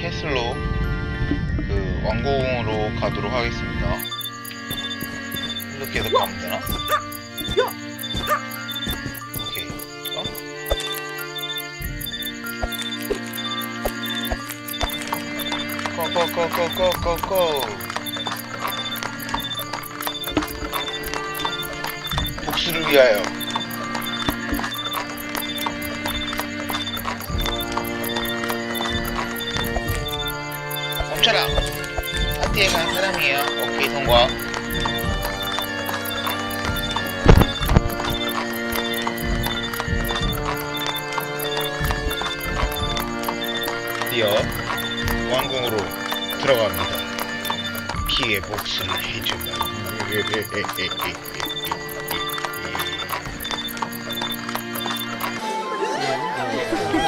캐슬로 그 왕궁으로 가도록 하겠습니다. 이렇게 해서 가면 되나? 오케이. 어? 고고고고고고고 복수를 위하여 멈춰라. 파티에 간 사람이에요. 오케이 통과 드디어 왕궁으로 들어갑니다. 피해 복수를 해주마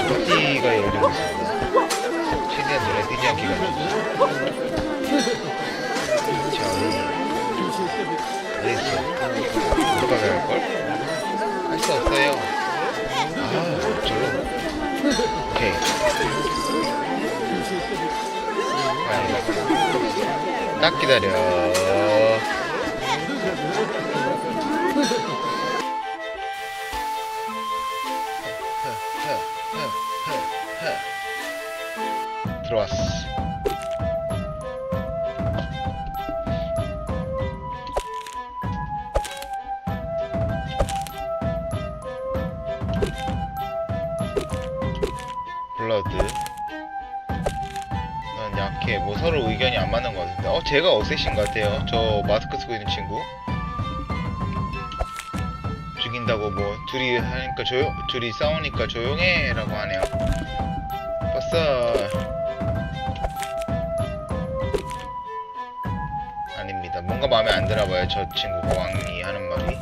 파티가 있습니 노래 뛰지 기가 그래서 누가 할 걸? 할 수 없어요. 아, 없죠. 오케이. 딱 기다려. 들어왔어. 블러드. 넌 약해. 뭐 서로 의견이 안 맞는 것 같은데. 어 제가 어쌔신 것 같아요. 저 마스크 쓰고 있는 친구. 죽인다고 뭐 둘이 하니까 조용 둘이 싸우니까 조용해 라고 하네요. 버스 뭔가 마음에 안 드나봐요 저 친구가 왕이 하는 말이.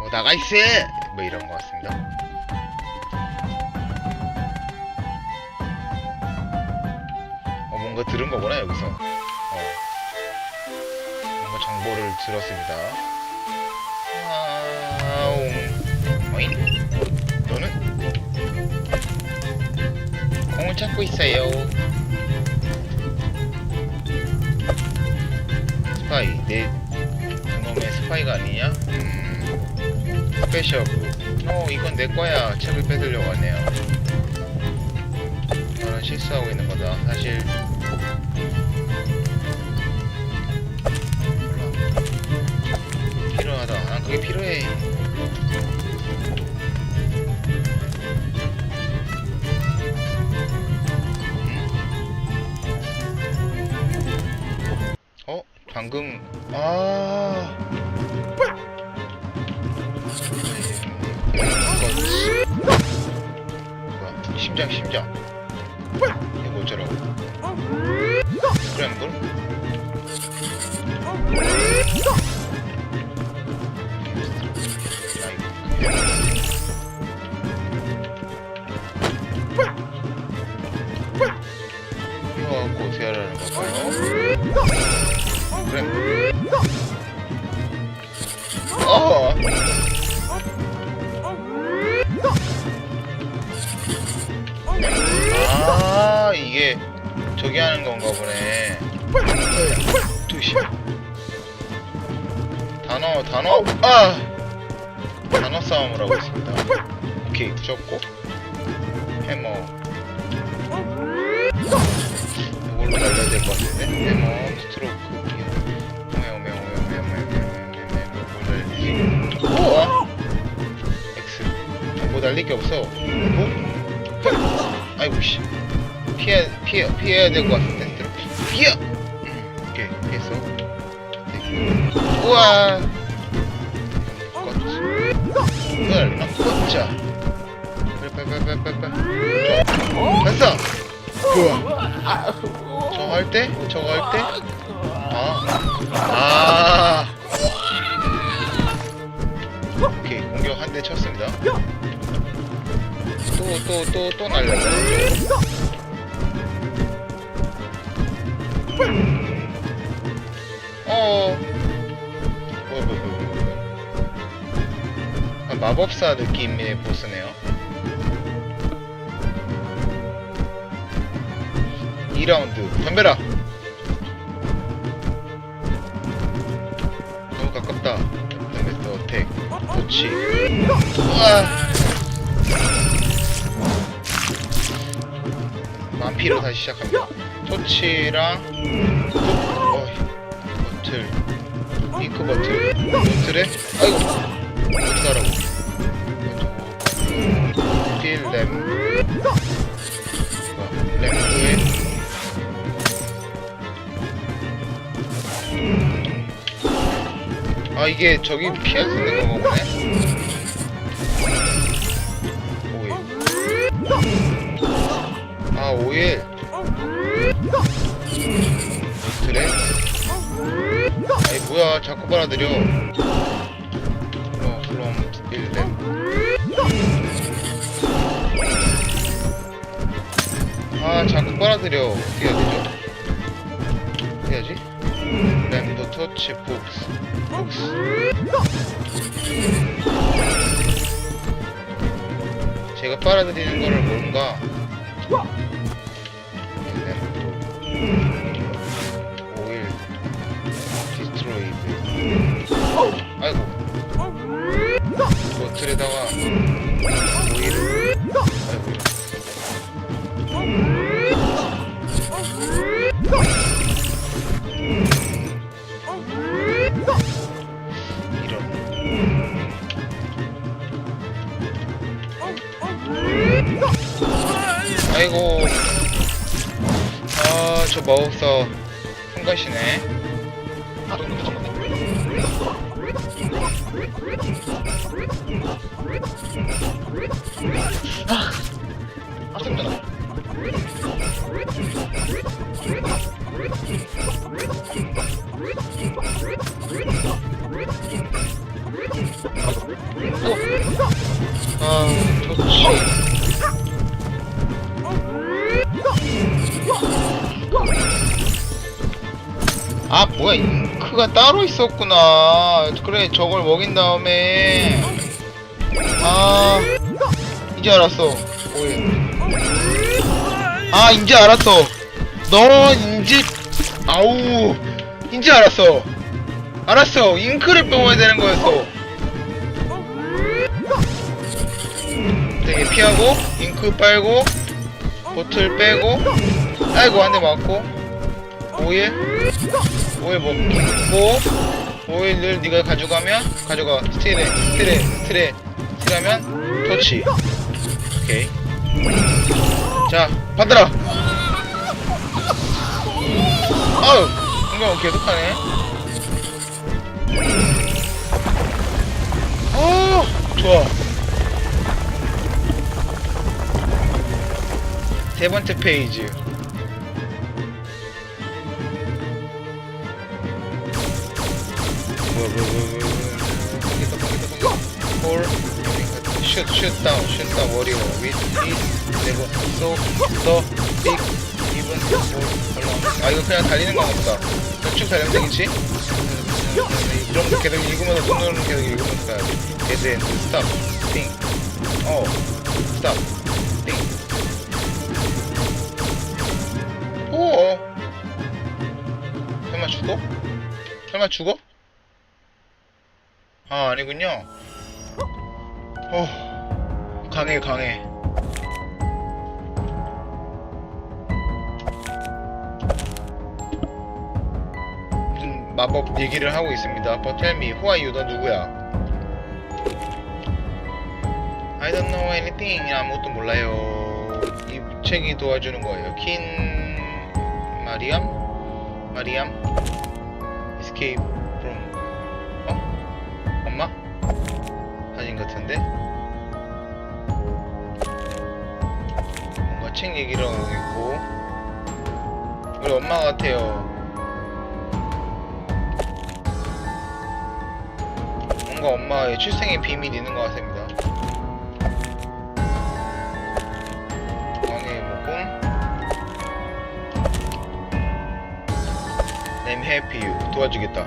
뭐 나가 있어! 뭐 이런 것 같습니다. 어, 뭔가 들은 거구나 여기서. 어. 뭔가 정보를 들었습니다. 아웅 어잉? 너는? 공을 찾고 있어요 스파이 내 그놈의 스파이가 아니냐 음 스페셜브 어 이건 내 거야 책을 뺏으려고 하네요 나는 실수하고 있는 거다. 사실. 필요하다. 난 그게 필요해. 방금 아. 뭐야? 심장 심장. 이거 어쩌라고 스크램블? 아 이게 저기 하는 건가 보네. 두시. 단어 단어? 아! 단어 싸움을 하고 있습니다. 오케이 부셨고. 해머. 이걸로 날려야 될 것 같은데? 해머 스트로크 날릴 게 없어 뭐? 아이고 씨 피해 피해 피해야 될 것 같은데 피해 음, 오케이 피했어 네. 우와 이걸 좋아 됐어 우와 저거 할 때? 저거 할 때? 아. 아. 마법사 느낌의 보스네요. 2라운드 덤벼라. 너무 가깝다. 덤벼서 어택 그렇지 우와! 만피로 다시 시작합니다. 토치랑 또 어이 버틀 핑크 버틀 버틀에? 아이고 어떡하라고 필램 램프에 아 이게 저기 피할 수 있는 건가 보네. 오일. 아 오일. 그래? 아니 뭐야. 자꾸 빨아들여 빨아들여 어떻게 해야 되죠? 해야지? 램도 터치 복스. 복스. 제가 빨아들이는 거를 뭔가. 램도 오일. 디스트로이드. 아이고. 버틀에다가 오일을. 아이고 아저 마법사 성가시네. 아 힘들어 아 뭐야 잉크가 따로 있었구나. 그래 저걸 먹인 다음에. 아 이제 알았어. 오일 아 이제 알았어. 너 인지 아우 이제 알았어. 알았어. 잉크를 빼먹어야 되는 거였어. 되게 피하고 잉크 빨고 보틀 빼고. 아이고 한 대 맞고. 오일 오일 먹고 오일을 네가 가져가면 가져가. 스틸에 스틸에 스틸에 스틸하면 터치. 오케이. 자 받들어 아우 공격 계속하네. 아 좋아. 세 번째 페이지 운, 워리어, 윗, 잇, 네버, 소, 더, 빅, 이븐, 볼, 얼렁. 아, 이거 그냥 달리는 보다. 그냥 쭉 달리면 되겠지? 이런 거 계속 읽으면서 눈 누르면 계속 읽으면서 가야지. 데드 엔드, 스탑, 띵, 어, 스탑, 띵. 오! 설마 죽어? 설마 죽어? 아, 아니군요. 어, 강해, 강해. 무슨 마법 얘기를 하고 있습니다. Are you? 너 누구야? I don't know anything. 아무것도 몰라요. 이 책이 도와주는 거예요. 킨 마리암? 마리암? Escape 하고 있고. 우리 엄마 같아요. 뭔가 엄마의 출생의 비밀이 있는 것 같습니다. 왕의 목공 I'm happy. you 도와주겠다.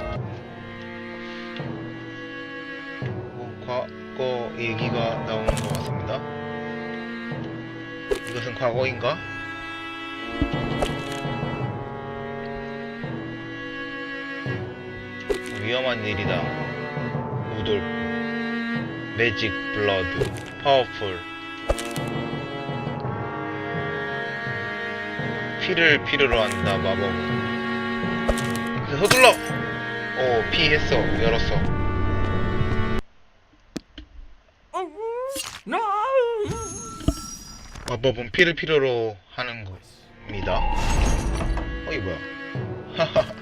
뭐 과거 얘기가 나오는. 이것은 과거인가? 위험한 일이다. 우돌. 매직 블러드. 파워풀. 피를 필요로 한다 마법. 서둘러! 오 피했어 열었어 마법은 피를 필요로 하는 겁니다. 어, 이거 뭐야?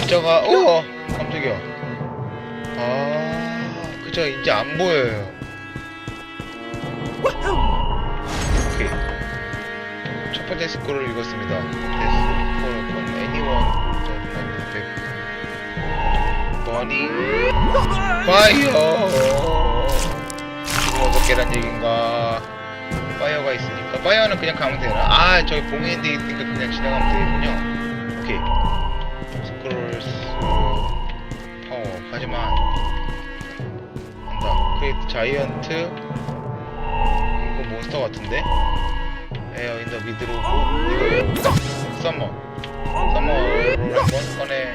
글자가, 어! 깜짝이야. 아, 글자가 이제 안 보여요. 오케이. 첫 번째 스크롤을 읽었습니다. From anyone 버니 파이어 죽어서 계란 얘긴가? 파이어가 있으니까. 파이어는 그냥 가면 되나? 아 저기 봉인돼 있으니까 그냥 지나가면 되겠군요. 오케이. 스크롤스 파워 하지만 한다. 크리에이트 자이언트 이거 몬스터 같은데? 에어 인더 미드로고 이거 썸머 썸머를 한번 꺼내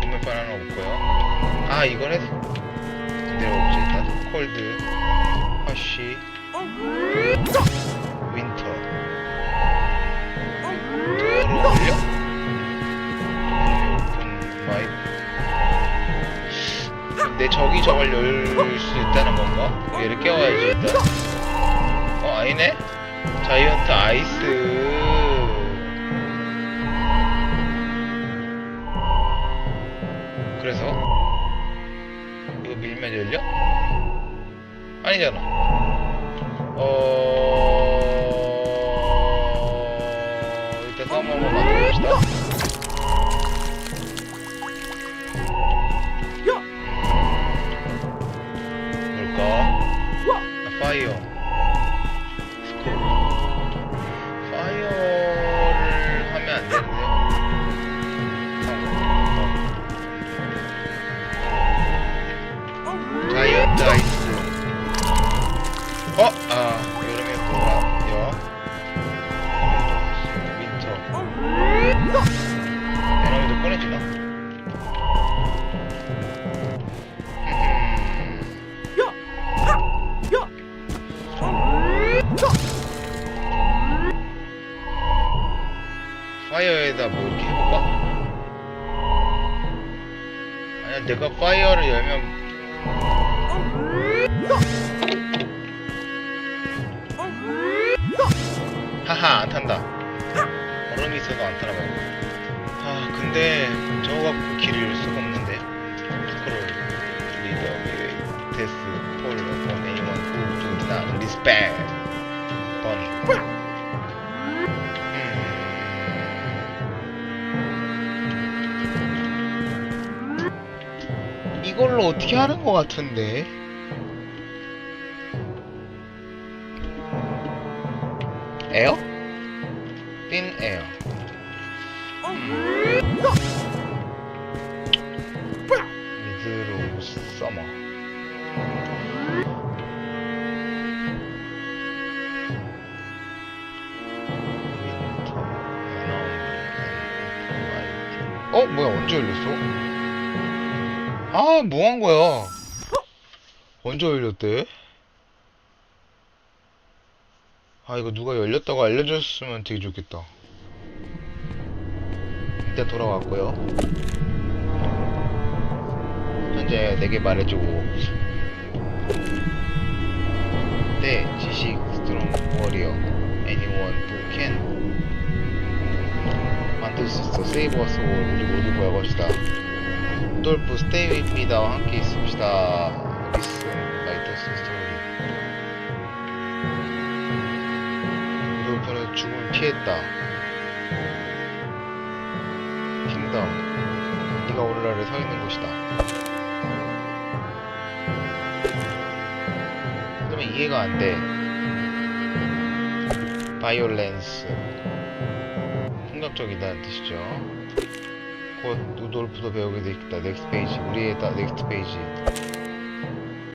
분명판 하나 없고요 아 이건 했 그대로 없지. 일단 콜드. 허쉬. 윈터. 도어로 올려? 오픈 마이 근데 저기 저걸 열 수 있다는 건가? 얘를 깨워야지 일단. 어 아니네? 자이언트 아이스 그래서 이거 밀면 열려? 아니잖아 어... 내가 파이어를 열면 하하 안 탄다. 얼음이 있어서 안 타나 봐요. 아 근데 저거 갖고 길을 잃을 수가 없는데. 스크롤 리더 데스 폴 어폰 에이먼. 후 두나 리스펙 이걸로 어떻게 하는 것 같은데? 에어? 틴 에어. 음. 미드로 에너미, 어? 뭐야 언제 열렸어? 아, 뭐 한 거야? 언제 열렸대? 아, 이거 누가 열렸다고 알려줬으면 되게 좋겠다. 일단 돌아왔고요. 현재 내게 말해주고. 네, 지식, 스트롱, 워리어, anyone who can. 만들 수 있어. 세이브 올. 우리 모두 구해봅시다. 루돌프 스테이 위미다와 함께 있읍시다. 리슨 라이터스 스토리. 루돌프는 죽음을 피했다. 킹덤. 네가 오늘날에 서 있는 곳이다. 그러면 이해가 안 돼. 바이올렌스. 폭력적이다는 뜻이죠. 곧 누돌프도 배우게 되겠다. 넥스트 페이지. 우리의 다 넥스트 페이지.